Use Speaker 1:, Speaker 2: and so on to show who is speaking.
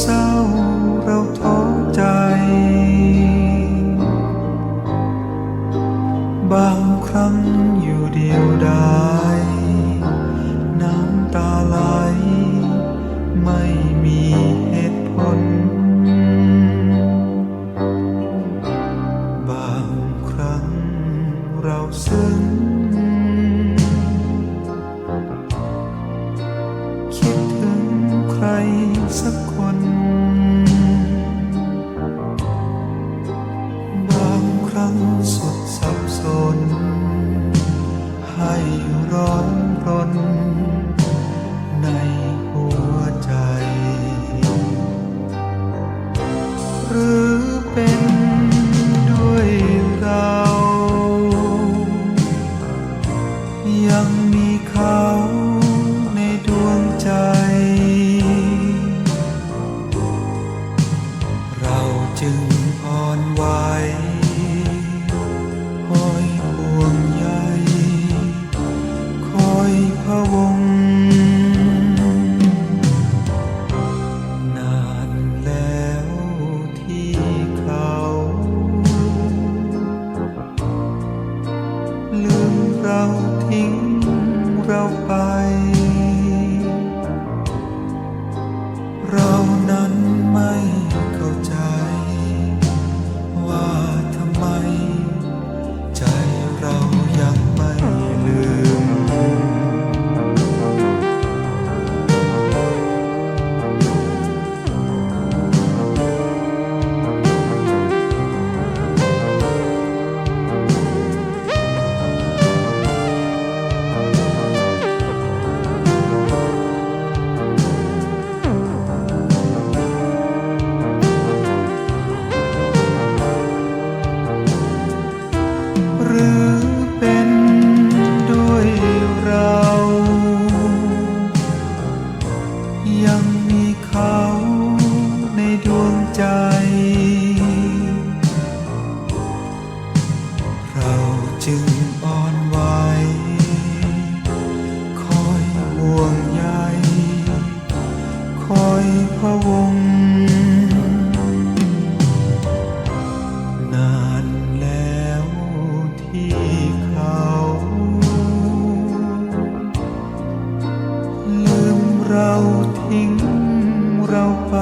Speaker 1: เศร้าเราท้อใจ บางครั้งอยู่เดียวดาย สักคน บางครั้งสุดสับสน ให้ร้อนรน ในหัวใจ หรือเป็นด้วยเรา ยังมีค่า You. help